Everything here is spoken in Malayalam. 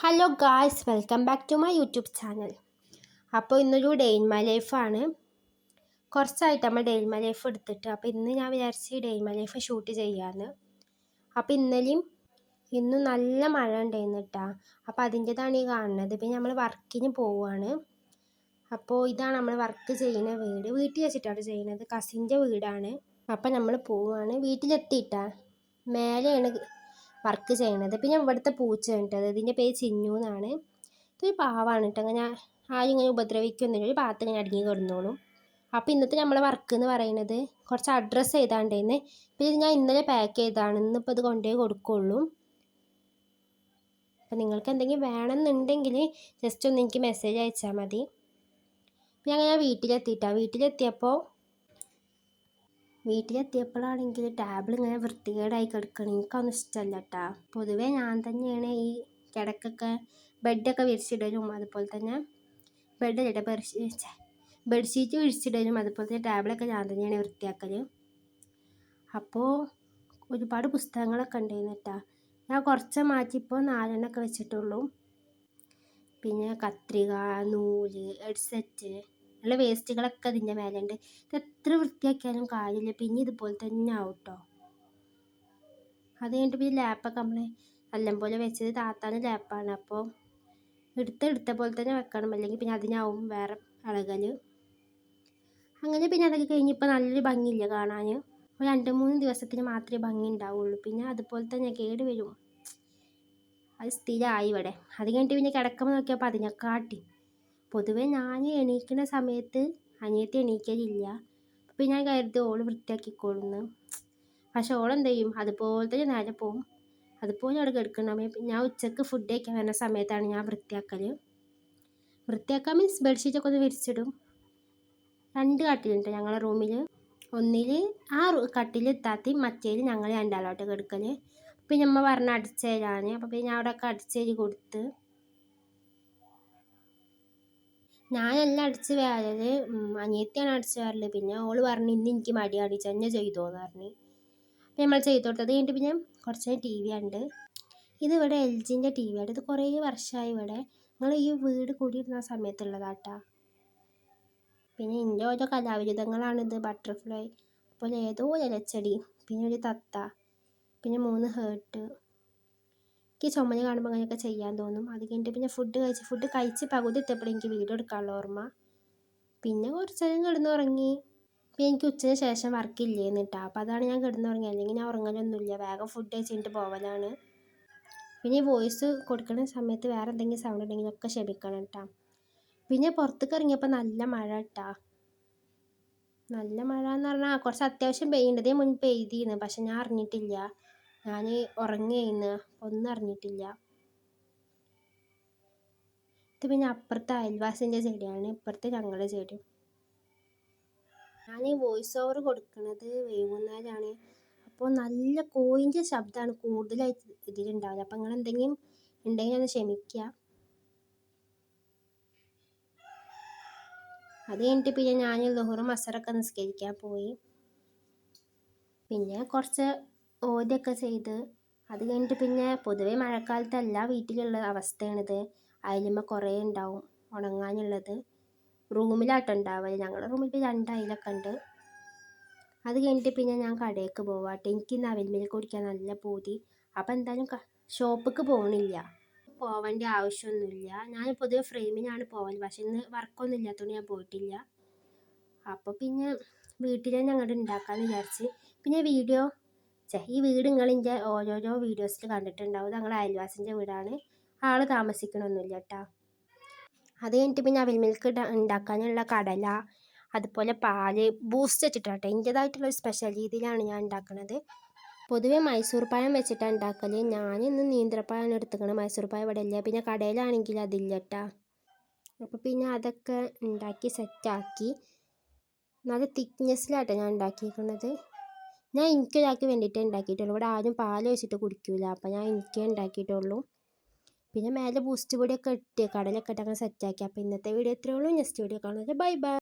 Hello guys welcome back to my YouTube channel അപ്പോൾ ഇന്നൊരു ഡെയിൻ മൈ ലൈഫാണ് കുറച്ചായിട്ട് നമ്മൾ ഡെയിൻ മൈ ലൈഫ് എടുത്തിട്ട്. അപ്പോൾ ഇന്ന് ഞാൻ വിചാരിച്ച് ഡെയിൻ മൈ ലൈഫ് ഷൂട്ട് ചെയ്യാമെന്ന് അപ്പോൾ ഇന്നലെയും ഇന്നും നല്ല മഴ ഉണ്ടായിരുന്നു കേട്ടോ അപ്പോൾ അതിന്റെതാണ് ഈ കാണുന്നത്. പിന്നെ നമ്മൾ വർക്കിന് പോവുകയാണ് അപ്പോൾ ഇതാണ് നമ്മൾ വർക്ക് ചെയ്യുന്ന വീട്. വീട്ടിൽ വെച്ചിട്ടാണ് ചെയ്യുന്നത്. കസിന്റെ വീടാണ്. അപ്പോൾ നമ്മൾ പോവുകയാണ് വീട്ടിലെത്തിയിട്ടാ. മേലെയാണ് വർക്ക് ചെയ്യണത്. പിന്നെ ഇവിടുത്തെ പൂച്ച കേട്ടത് ഇതിന്റെ പേര് ചിന്നു എന്നാണ്. ഇതൊരു പാവാണ് കേട്ടോ. അങ്ങനെ ആരും ഇങ്ങനെ ഉപദ്രവിക്കുന്നില്ല ഒരു ഭാഗത്ത് ഇങ്ങനെ അടങ്ങി കിടന്നോളും. അപ്പോൾ ഇന്നത്തെ നമ്മളെ വർക്ക് എന്ന് പറയുന്നത് കുറച്ച് അഡ്രസ്സ് ചെയ്താണ്ടേന്ന് പിന്നെ ഞാൻ ഇന്നലെ പാക്ക് ചെയ്താണ് ഇന്നിപ്പോൾ ഇത് കൊണ്ടുപോയി കൊടുക്കുള്ളൂ. അപ്പോൾ നിങ്ങൾക്ക് എന്തെങ്കിലും വേണമെന്നുണ്ടെങ്കിൽ ജസ്റ്റ് ഒന്ന് എനിക്ക് മെസ്സേജ് അയച്ചാൽ മതി. പിന്നെ ഞാൻ വീട്ടിലെത്തിയിട്ടാണ് വീട്ടിലെത്തിയപ്പോൾ വീട്ടിലെത്തിയപ്പോഴാണെങ്കിൽ ടേബിൾ ഇങ്ങനെ വൃത്തികേടായി കിടക്കണം. എനിക്കൊന്നും ഇഷ്ടമല്ല കേട്ടോ പൊതുവേ ഞാൻ തന്നെയാണ് ഈ കിടക്കൊക്കെ ബെഡൊക്കെ വിരിച്ചിടലും അതുപോലെ തന്നെ ബെഡ് ബെഡ്ഷീറ്റ് ബെഡ്ഷീറ്റ് വിരിച്ചിടലും അതുപോലെ തന്നെ ടേബിളൊക്കെ ഞാൻ തന്നെയാണ് വൃത്തിയാക്കൽ അപ്പോൾ ഒരുപാട് പുസ്തകങ്ങളൊക്കെ ഉണ്ടായിരുന്നു കേട്ടോ. ഞാൻ കുറച്ച് മാറ്റിപ്പോൾ നാലെണ്ണമൊക്കെ വെച്ചിട്ടുള്ളൂ. പിന്നെ കത്രിക നൂൽ ഹെഡ്സെറ്റ് ഉള്ള വേസ്റ്റുകളൊക്കെ അതിന്റെ മേലുണ്ട്. ഇത് എത്ര വൃത്തിയാക്കിയാലും കാര്യമില്ല. പിന്നെ ഇതുപോലെ തന്നെ ആവും കേട്ടോ അത് കഴിഞ്ഞിട്ട് പിന്നെ ലാപ്പൊക്കെ നമ്മൾ നല്ലപോലെ വെച്ചത് താത്താന്റെ ലാപ്പാണ്. അപ്പോൾ എടുത്ത് എടുത്ത പോലെ തന്നെ വെക്കണം. അല്ലെങ്കിൽ പിന്നെ അതിനാവും വേറെ അളകൽ അങ്ങനെ പിന്നെ അതൊക്കെ കഴിഞ്ഞ് ഇപ്പോൾ നല്ലൊരു ഭംഗിയില്ല കാണാൻ ഒരു രണ്ട് മൂന്ന് ദിവസത്തിന് മാത്രമേ ഭംഗി ഉണ്ടാവുള്ളൂ. പിന്നെ അതുപോലെ തന്നെ കേട് വരും. അത് സ്ഥിരമായി ഇവിടെ. അത് കഴിഞ്ഞിട്ട് പിന്നെ കിടക്കുമ്പോൾ നോക്കിയപ്പോൾ അതിനെക്കാട്ടി പൊതുവെ ഞാൻ എണീക്കുന്ന സമയത്ത് അനിയത്തി എണീക്കലില്ല. അപ്പം ഞാൻ കരുതി ഓൾ വൃത്തിയാക്കിക്കോളുന്ന്. പക്ഷെ ഓൾ എന്ത് ചെയ്യും അതുപോലെ തന്നെ നേരെ പോവും. അതുപോലെ അവിടെ കിടക്കണം ഞാൻ ഉച്ചയ്ക്ക് ഫുഡ് കഴിക്കാൻ വരുന്ന സമയത്താണ് ഞാൻ വൃത്തിയാക്കൽ വൃത്തിയാക്കാൻ മീൻസ് ബെഡ്ഷീറ്റൊക്കെ ഒന്ന് വിരിച്ചിടും. രണ്ട് കട്ടിലുണ്ട് ഞങ്ങളുടെ റൂമിൽ ഒന്നിൽ ആ കട്ടിൽ എത്താത്തി മറ്റേൽ ഞങ്ങൾ രണ്ടാളോട്ട് കിടക്കൽ പിന്നെ അമ്മ പറഞ്ഞ അടിച്ചേരാൻ അപ്പോൾ പിന്നെ അവിടെയൊക്കെ അടിച്ചേരി കൊടുത്ത്. ഞാനല്ല അടിച്ച് വാരൽ അനിയത്തിയാണ് അടിച്ച് വാരൽ പിന്നെ ഓൾ പറഞ്ഞു ഇന്ന് എനിക്ക് മടി മടിയാണ് തന്നെ ചെയ്തോന്ന് പറഞ്ഞു. അപ്പം നമ്മൾ ചെയ്തു കൊടുത്തത് കഴിഞ്ഞിട്ട് പിന്നെ കുറച്ച് ടി വി ഉണ്ട് ഇതിവിടെ എൽ ജിന്റെ ടി വി ആണ് ഇത് കുറേ വർഷമായി ഇവിടെ. നിങ്ങൾ ഈ വീട് കൂടിയിരുന്ന സമയത്തുള്ളതാട്ടാ. പിന്നെ എന്റെ ഓരോ കലാവിരുദ്ധങ്ങളാണിത് ബട്ടർഫ്ലൈ അപ്പോൾ ഏതോ ഇലച്ചെടി പിന്നെ ഒരു തത്ത. പിന്നെ മൂന്ന് ഹേർട്ട്. എനിക്ക് ചുമഞ്ഞ് കാണുമ്പോൾ അങ്ങനെയൊക്കെ ചെയ്യാൻ തോന്നും. അത് കഴിഞ്ഞിട്ട് പിന്നെ ഫുഡ് കഴിച്ച് ഫുഡ് കഴിച്ച് പകുതി എത്തിയപ്പോഴും എനിക്ക് വീഡിയോ എടുക്കാനുള്ള ഓർമ്മ. പിന്നെ കുറച്ച് നേരം കിടന്നുറങ്ങി. പിന്നെ എനിക്ക് ഉച്ചയ്ക്ക് ശേഷം വർക്ക് ഇല്ലേന്ന് കേട്ടോ അപ്പോൾ അതാണ് ഞാൻ കിടന്നുറങ്ങി. അല്ലെങ്കിൽ ഞാൻ ഉറങ്ങലൊന്നുമില്ല വേഗം ഫുഡ് കഴിച്ചിട്ട് പോവലാണ്. പിന്നെ ഈ വോയിസ് കൊടുക്കുന്ന സമയത്ത് വേറെ എന്തെങ്കിലും സൗണ്ട് ഉണ്ടെങ്കിൽ ഒക്കെ ക്ഷമിക്കണം കേട്ടോ പിന്നെ പുറത്തേക്ക് ഇറങ്ങിയപ്പോൾ നല്ല മഴ കേട്ടോ നല്ല മഴ എന്ന് പറഞ്ഞാൽ കുറച്ച് അത്യാവശ്യം പെയ്യേണ്ടതേ മുൻപ് പെയ്തിരുന്നു പക്ഷെ ഞാൻ അറിഞ്ഞിട്ടില്ല. ഞാൻ ഉറങ്ങിയിന്ന് ഒന്നും അറിഞ്ഞിട്ടില്ല. ഇത് പിന്നെ അപ്പുറത്തെ അയൽവാസിന്റെ ചെടിയാണ് ഇപ്പുറത്തെ ഞങ്ങളുടെ ചെടി. ഞാൻ വോയിസ് ഓവർ കൊടുക്കുന്നത് വൈകുന്നേരമാണ് അപ്പോൾ നല്ല കോയിന്റെ ശബ്ദമാണ് കൂടുതലായിട്ട് ഇതിലുണ്ടാവില്ല അപ്പോൾ നിങ്ങൾ എന്തെങ്കിലും ഉണ്ടെങ്കിൽ ഒന്ന് ക്ഷമിക്കുക. അത് കഴിഞ്ഞിട്ട് പിന്നെ ഞാൻ ലുഹറും അസറൊക്കെ നിസ്കരിക്കാൻ പോയി. പിന്നെ കുറച്ച് ഓദ്യമൊക്കെ ചെയ്ത്. അത് കഴിഞ്ഞിട്ട് പിന്നെ പൊതുവേ മഴക്കാലത്ത് എല്ലാ വീട്ടിലുള്ള അവസ്ഥയാണിത്. അയലുമ്മ കുറേ ഉണ്ടാവും ഉണങ്ങാനുള്ളത്. റൂമിലാട്ടോ ഉണ്ടാവുക ഞങ്ങളുടെ റൂമിൽ ഇപ്പോൾ രണ്ട് അയലൊക്കെ ഉണ്ട്. അത് കഴിഞ്ഞിട്ട് പിന്നെ ഞാൻ കടയിലേക്ക് പോവാട്ടെ എനിക്ക് ഇന്ന് കുടിക്കാൻ നല്ല പൂതി. അപ്പം എന്തായാലും ഷോപ്പിക്ക് പോകണില്ല പോവേണ്ട ആവശ്യമൊന്നുമില്ല. ഞാൻ പൊതുവെ ഫ്രെയിമിനാണ് പോവൽ പക്ഷെ ഇന്ന് വർക്കൊന്നും ഇല്ലാത്തതുകൊണ്ട് ഞാൻ പോയിട്ടില്ല. അപ്പോൾ പിന്നെ വീട്ടിൽ അങ്ങോട്ട് ഉണ്ടാക്കാമെന്ന് വിചാരിച്ച്. പിന്നെ വീഡിയോ ചേ ഈ വീട് നിങ്ങളിന്റെ ഓരോരോ വീഡിയോസിൽ കണ്ടിട്ടുണ്ടാവും. ഞങ്ങൾ അയൽവാസിന്റെ വീടാണ്. ആൾ താമസിക്കണമൊന്നുമില്ല കേട്ടോ അത് കഴിഞ്ഞിട്ട് പിന്നെ അവിൽ മിൽക്ക് ഉണ്ടാക്കാനുള്ള കടല അതുപോലെ പാൽ ബൂസ്റ്റ് വെച്ചിട്ടാട്ടോ. എന്റേതായിട്ടുള്ള സ്പെഷ്യൽ രീതിയിലാണ് ഞാൻ ഉണ്ടാക്കുന്നത് പൊതുവേ മൈസൂർ പഴം വെച്ചിട്ടാണ് ഉണ്ടാക്കൽ ഞാൻ ഇന്ന് നീന്തപ്പഴമാണ് എടുത്തുക്കണം. മൈസൂർ പഴം ഇവിടെ ഇല്ല പിന്നെ കടയിലാണെങ്കിൽ അതില്ല കേട്ടോ അപ്പോൾ പിന്നെ അതൊക്കെ ഉണ്ടാക്കി സെറ്റാക്കി. നല്ല തിക്നെസ്സിലാട്ടോ ഞാൻ ഉണ്ടാക്കിയിരിക്കുന്നത് ഞാൻ എനിക്കൊരാൾക്ക് വേണ്ടിയിട്ടേ ഉണ്ടാക്കിയിട്ടുള്ളൂ. ഇവിടെ ആരും പാൽ ഒഴിച്ചിട്ട് കുടിക്കില്ല അപ്പോൾ ഞാൻ എനിക്കേ ഉണ്ടാക്കിയിട്ടുള്ളൂ. പിന്നെ മേലെ ബൂസ്റ്റ് പൊടിയൊക്കെ ഇട്ട് കടലൊക്കെ ഇട്ട് സെറ്റാക്കി അപ്പോൾ ഇന്നത്തെ വീഡിയോ ഇത്രയേ ഉള്ളൂ. നെക്സ്റ്റ് വീഡിയോ കാണുന്നത് ബൈ ബൈ